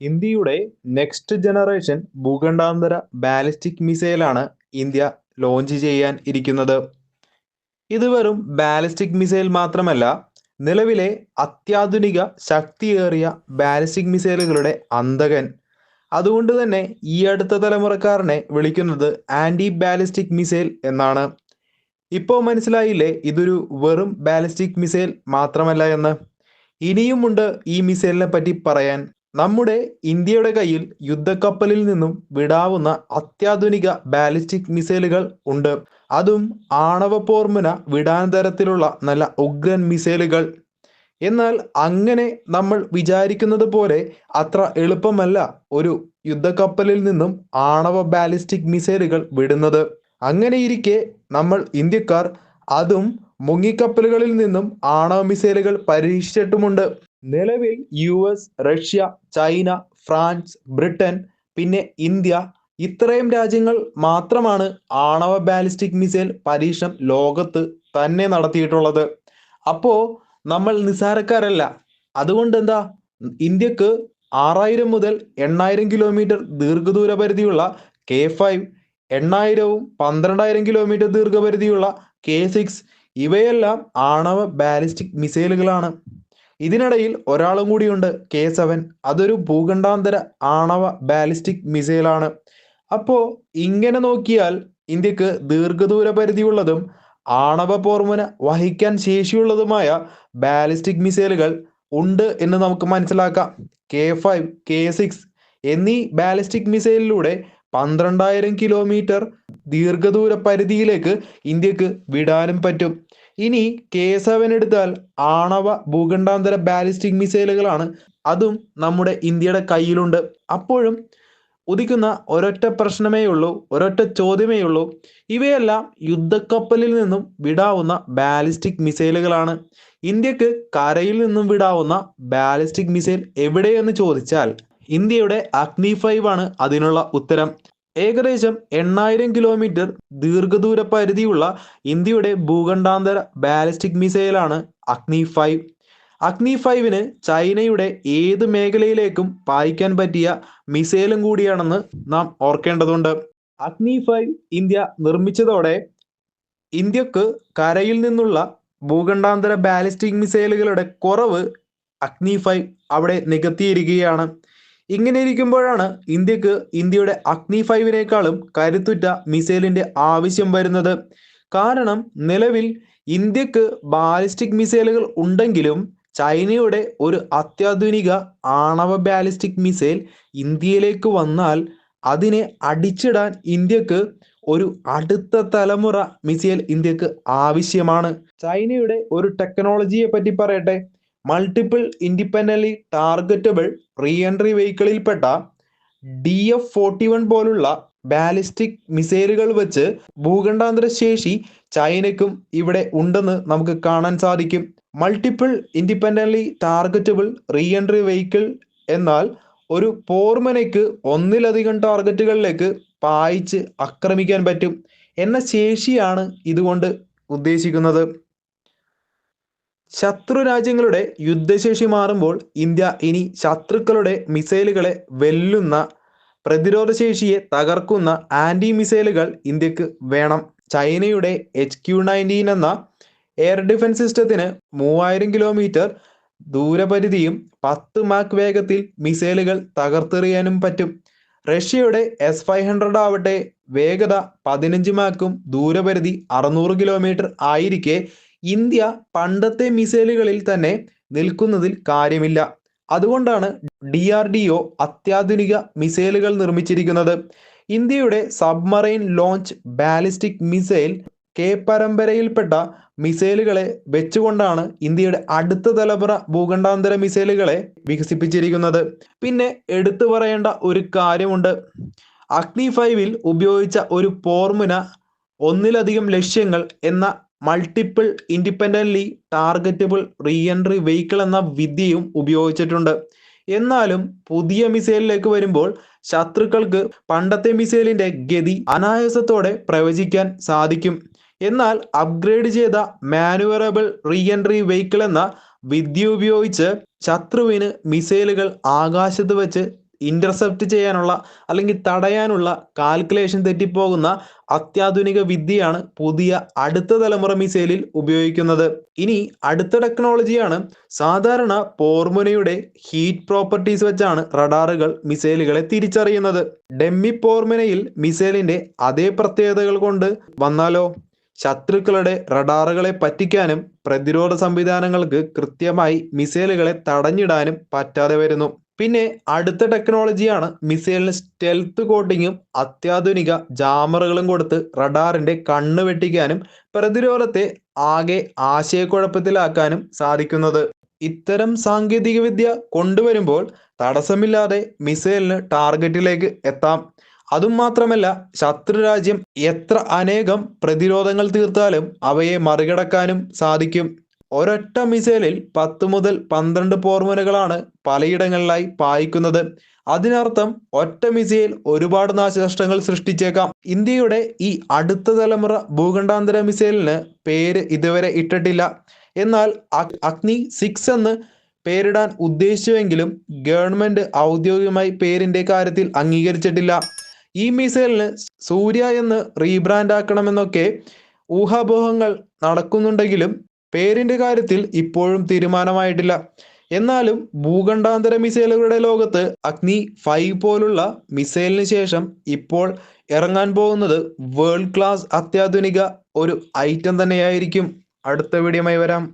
ഇന്ത്യയുടെ next generation ഭൂഖണ്ഡാന്തര ballistic മിസൈലാണ് ഇന്ത്യ ലോഞ്ച് ചെയ്യാൻ ഇരിക്കുന്നത്. ഇത് വെറും ബാലിസ്റ്റിക് മിസൈൽ മാത്രമല്ല നിലവിലെ അത്യാധുനിക ശക്തിയേറിയ ബാലിസ്റ്റിക് മിസൈലുകളുടെ അന്തകൻ അതുകൊണ്ട് തന്നെ ഈ അടുത്ത തലമുറക്കാരനെ വിളിക്കുന്നത് ആന്റി ബാലിസ്റ്റിക് മിസൈൽ എന്നാണ്. ഇപ്പോൾ മനസ്സിലായില്ലേ ഇതൊരു വെറും ബാലിസ്റ്റിക് മിസൈൽ മാത്രമല്ല എന്ന്. ഇനിയുമുണ്ട് ഈ മിസൈലിനെ പറ്റി പറയാൻ. നമ്മുടെ ഇന്ത്യയുടെ കയ്യിൽ യുദ്ധക്കപ്പലിൽ നിന്നും വിടാവുന്ന അത്യാധുനിക ബാലിസ്റ്റിക് മിസൈലുകൾ ഉണ്ട്. അതും ആണവ പോർമുന വിടാൻ തരത്തിലുള്ള നല്ല ഉഗ്രൻ മിസൈലുകൾ. എന്നാൽ അങ്ങനെ നമ്മൾ വിചാരിക്കുന്നത് പോലെ അത്ര എളുപ്പമല്ല ഒരു യുദ്ധക്കപ്പലിൽ നിന്നും ആണവ ബാലിസ്റ്റിക് മിസൈലുകൾ വിടുന്നത്. അങ്ങനെയിരിക്കെ നമ്മൾ ഇന്ത്യക്കാർ അതും മുങ്ങിക്കപ്പലുകളിൽ നിന്നും ആണവ മിസൈലുകൾ പരീക്ഷിച്ചിട്ടുമുണ്ട്. നിലവിൽ U S Russia China France Britain പിന്നെ ഇന്ത്യ ഇത്രയും രാജ്യങ്ങൾ മാത്രമാണ് ആണവ ബാലിസ്റ്റിക് മിസൈൽ പരീക്ഷണം ലോകത്ത് തന്നെ നടത്തിയിട്ടുള്ളത്. അപ്പോ നമ്മൾ നിസാരക്കാരല്ല അതുകൊണ്ട് എന്താ ഇന്ത്യയ്ക്ക് ആറായിരം മുതൽ എണ്ണായിരം കിലോമീറ്റർ ദീർഘദൂര പരിധിയുള്ള കെ ഫൈവ് എണ്ണായിരവും പന്ത്രണ്ടായിരം കിലോമീറ്റർ ദീർഘപരിധിയുള്ള കെ സിക്സ് ഇവയെല്ലാം ആണവ ബാലിസ്റ്റിക് മിസൈലുകളാണ്. ഇതിനിടയിൽ ഒരാളും കൂടിയുണ്ട് കെ സെവൻ. അതൊരു ഭൂഖണ്ഡാന്തര ആണവ ബാലിസ്റ്റിക് മിസൈലാണ്. അപ്പോൾ ഇങ്ങനെ നോക്കിയാൽ ഇന്ത്യയ്ക്ക് ദീർഘദൂര പരിധിയുള്ളതും ആണവ പോർമുന വഹിക്കാൻ ശേഷിയുള്ളതുമായ ബാലിസ്റ്റിക് മിസൈലുകൾ ഉണ്ട് എന്ന് നമുക്ക് മനസ്സിലാക്കാം. കെ ഫൈവ് കെ സിക്സ് എന്നീ ബാലിസ്റ്റിക് മിസൈലിലൂടെ പന്ത്രണ്ടായിരം കിലോമീറ്റർ ദീർഘദൂര പരിധിയിലേക്ക് ഇന്ത്യയ്ക്ക് വിടാനും പറ്റും. ഇനി കെ സെവൻ എടുത്താൽ ആണവ ഭൂഖണ്ഡാന്തര ബാലിസ്റ്റിക് മിസൈലുകളാണ്. അതും നമ്മുടെ ഇന്ത്യയുടെ കയ്യിലുണ്ട്. അപ്പോഴും ഉദിക്കുന്ന ഒരൊറ്റ പ്രശ്നമേ ഉള്ളൂ ഒരൊറ്റ ചോദ്യമേ ഉള്ളൂ. ഇവയെല്ലാം യുദ്ധക്കപ്പലിൽ നിന്നും വിടാവുന്ന ബാലിസ്റ്റിക് മിസൈലുകളാണ്. ഇന്ത്യയ്ക്ക് കരയിൽ നിന്നും വിടാവുന്ന ബാലിസ്റ്റിക് മിസൈൽ എവിടെയെന്ന് ചോദിച്ചാൽ ഇന്ത്യയുടെ അഗ്നി ഫൈവ് ആണ് അതിനുള്ള ഉത്തരം. ഏകദേശം എണ്ണായിരം കിലോമീറ്റർ ദീർഘദൂര പരിധിയുള്ള ഇന്ത്യയുടെ ഭൂഖണ്ഡാന്തര ബാലിസ്റ്റിക് മിസൈലാണ് അഗ്നി ഫൈവ് അഗ്നി ഫൈവിന് ചൈനയുടെ ഏത് മേഖലയിലേക്കും പായിക്കാൻ പറ്റിയ മിസൈലും കൂടിയാണെന്ന് നാം ഓർക്കേണ്ടതുണ്ട്. അഗ്നി ഫൈവ് ഇന്ത്യ നിർമ്മിച്ചതോടെ ഇന്ത്യയ്ക്ക് കരയിൽ നിന്നുള്ള ഭൂഖണ്ഡാന്തര ബാലിസ്റ്റിക് മിസൈലുകളുടെ കുറവ് അഗ്നി ഫൈവ് അവിടെ നികത്തിയിരിക്കുകയാണ്. ഇങ്ങനെ ഇരിക്കുമ്പോഴാണ് ഇന്ത്യയ്ക്ക് ഇന്ത്യയുടെ അഗ്നി ഫൈവിനേക്കാളും കരുത്തുറ്റ മിസൈലിന്റെ ആവശ്യം വരുന്നത്. കാരണം നിലവിൽ ഇന്ത്യയ്ക്ക് ബാലിസ്റ്റിക് മിസൈലുകൾ ഉണ്ടെങ്കിലും ചൈനയുടെ ഒരു അത്യാധുനിക ആണവ ബാലിസ്റ്റിക് മിസൈൽ ഇന്ത്യയിലേക്ക് വന്നാൽ അതിനെ അടിച്ചിടാൻ ഇന്ത്യയ്ക്ക് ഒരു അടുത്ത തലമുറ മിസൈൽ ഇന്ത്യയ്ക്ക് ആവശ്യമാണ്. ചൈനയുടെ ഒരു ടെക്നോളജിയെ പറ്റി പറയട്ടെ. മൾട്ടിപ്പിൾ ഇൻഡിപെൻഡന്റ് ടാർഗറ്റബിൾ റീഎൻട്രി വെഹിക്കിളിൽപ്പെട്ട ഡി എഫ് ഫോർട്ടി വൺ പോലുള്ള ബാലിസ്റ്റിക് മിസൈലുകൾ വെച്ച് ഭൂഖണ്ഡാന്തര ശേഷി ചൈനയ്ക്കും ഇവിടെ ഉണ്ടെന്ന് നമുക്ക് കാണാൻ സാധിക്കും. Multiple independent targetable reentry vehicle എന്നാൽ ഒരു പോർമനയ്ക്ക് ഒന്നിലധികം ടാർഗറ്റുകളിലേക്ക് പായിച്ച് ആക്രമിക്കാൻ പറ്റും. എന്ന ശേഷിയാണ് ഇതുകൊണ്ട് ഉദ്ദേശിക്കുന്നത്. ശത്രു രാജ്യങ്ങളുടെ യുദ്ധശേഷി മാറുമ്പോൾ ഇന്ത്യ ഇനി ശത്രുക്കളുടെ മിസൈലുകളെ വെല്ലുന്ന പ്രതിരോധ ശേഷിയെ തകർക്കുന്ന ആന്റി മിസൈലുകൾ ഇന്ത്യയ്ക്ക് വേണം. ചൈനയുടെ എച്ച് ക്യു നയന്റീൻ എന്ന എയർ ഡിഫൻസ് സിസ്റ്റത്തിന് മൂവായിരം കിലോമീറ്റർ ദൂരപരിധിയും പത്ത് മാക്ക് വേഗത്തിൽ മിസൈലുകൾ തകർത്തെറിയാനും പറ്റും. റഷ്യയുടെ എസ് ഫൈവ് ഹൺഡ്രഡ് ആവട്ടെ വേഗത പതിനഞ്ച് മാക്കും ദൂരപരിധി അറുന്നൂറ് കിലോമീറ്റർ ആയിരിക്കെ ഇന്ത്യ പണ്ടത്തെ മിസൈലുകളിൽ തന്നെ നിൽക്കുന്നതിൽ കാര്യമില്ല. അതുകൊണ്ടാണ് ഡി ആർ ഡി ഒ അത്യാധുനിക മിസൈലുകൾ നിർമ്മിച്ചിരിക്കുന്നത്. ഇന്ത്യയുടെ submarine launch ballistic missile K പരമ്പരയിൽപ്പെട്ട മിസൈലുകളെ വെച്ചുകൊണ്ടാണ് ഇന്ത്യയുടെ അടുത്ത തലമുറ ഭൂഖണ്ഡാന്തര മിസൈലുകളെ വികസിപ്പിച്ചിരിക്കുന്നത്. പിന്നെ എടുത്തു പറയേണ്ട ഒരു കാര്യമുണ്ട്. അഗ്നി ഫൈവിൽ ഉപയോഗിച്ച ഒരു പോർമുന ഒന്നിലധികം ലക്ഷ്യങ്ങൾ എന്ന multiple independently targetable reentry vehicle എന്ന വിദ്യയും ഉപയോഗിച്ചിട്ടുണ്ട്. എന്നാലും പുതിയ മിസൈലിലേക്ക് വരുമ്പോൾ ശത്രുക്കൾക്ക് പണ്ടത്തെ മിസൈലിന്റെ ഗതി അനായാസത്തോടെ പ്രവചിക്കാൻ സാധിക്കും. എന്നാൽ അപ്ഗ്രേഡ് ചെയ്ത മാനുവറബിൾ റീഎൻട്രി വെഹിക്കിൾ എന്ന വിദ്യ ഉപയോഗിച്ച് ശത്രുവിന് മിസൈലുകൾ ആകാശത്ത് വെച്ച് ഇന്റർസെപ്റ്റ് ചെയ്യാനുള്ള അല്ലെങ്കിൽ തടയാനുള്ള കാൽക്കുലേഷൻ തെറ്റിപ്പോകുന്ന അത്യാധുനിക വിദ്യയാണ് പുതിയ അടുത്ത തലമുറ മിസൈലിൽ ഉപയോഗിക്കുന്നത്. ഇനി അടുത്ത ടെക്നോളജിയാണ് സാധാരണ പോർമുനയുടെ ഹീറ്റ് പ്രോപ്പർട്ടീസ് വെച്ചാണ് റഡാറുകൾ മിസൈലുകളെ തിരിച്ചറിയുന്നത്. ഡെമ്മി പോർമുനയിൽ മിസൈലിന്റെ അതേ പ്രത്യേകതകൾ കൊണ്ട് വന്നാലോ? ശത്രുക്കളുടെ റഡാറുകളെ പറ്റിക്കാനും പ്രതിരോധ സംവിധാനങ്ങൾക്ക് കൃത്യമായി മിസൈലുകളെ തടഞ്ഞിടാനും പറ്റാതെ വരുന്നു. പിന്നെ അടുത്ത ടെക്നോളജിയാണ് മിസൈലിന് സ്റ്റെൽത്ത് കോട്ടിങ്ങും അത്യാധുനിക ജാമറുകളും കൊടുത്ത് റഡാറിന്റെ കണ്ണ് വെട്ടിക്കാനും പ്രതിരോധത്തെ ആകെ ആശയക്കുഴപ്പത്തിലാക്കാനും സാധിക്കുന്നത്. ഇത്തരം സാങ്കേതികവിദ്യ കൊണ്ടുവരുമ്പോൾ തടസ്സമില്ലാതെ മിസൈലിന് ടാർഗറ്റിലേക്ക് എത്താം. അതും മാത്രമല്ല ശത്രുരാജ്യം എത്ര അനേകം പ്രതിരോധങ്ങൾ തീർത്താലും അവയെ മറികടക്കാനും സാധിക്കും. ഒരൊറ്റ മിസൈലിൽ പത്ത് മുതൽ പന്ത്രണ്ട് പോർമുനകളാണ് പലയിടങ്ങളിലായി പായിക്കുന്നത്. അതിനർത്ഥം ഒറ്റ മിസൈൽ ഒരുപാട് നാശനഷ്ടങ്ങൾ സൃഷ്ടിച്ചേക്കാം. ഇന്ത്യയുടെ ഈ അടുത്ത തലമുറ ഭൂഖണ്ഡാന്തര മിസൈലിന് പേര് ഇതുവരെ ഇട്ടിട്ടില്ല. എന്നാൽ അഗ്നി സിക്സ് എന്ന് പേരിടാൻ ഉദ്ദേശിച്ചുവെങ്കിലും ഗവൺമെന്റ് ഔദ്യോഗികമായി പേരിന്റെ കാര്യത്തിൽ അംഗീകരിച്ചിട്ടില്ല. ഈ മിസൈലിന് സൂര്യ എന്ന് റീബ്രാൻഡ് ആക്കണമെന്നൊക്കെ ഊഹാപോഹങ്ങൾ നടക്കുന്നുണ്ടെങ്കിലും പേരിന്റെ കാര്യത്തിൽ ഇപ്പോഴും തീരുമാനമായിട്ടില്ല. എന്നാലും ഭൂഖണ്ഡാന്തര മിസൈലുകളുടെ ലോകത്ത് അഗ്നി ഫൈവ് പോലുള്ള മിസൈലിന് ശേഷം ഇപ്പോൾ ഇറങ്ങാൻ പോകുന്നത് വേൾഡ് ക്ലാസ് അത്യാധുനിക ഒരു ഐറ്റം തന്നെയായിരിക്കും. അടുത്ത വീഡിയോമായി വരാം.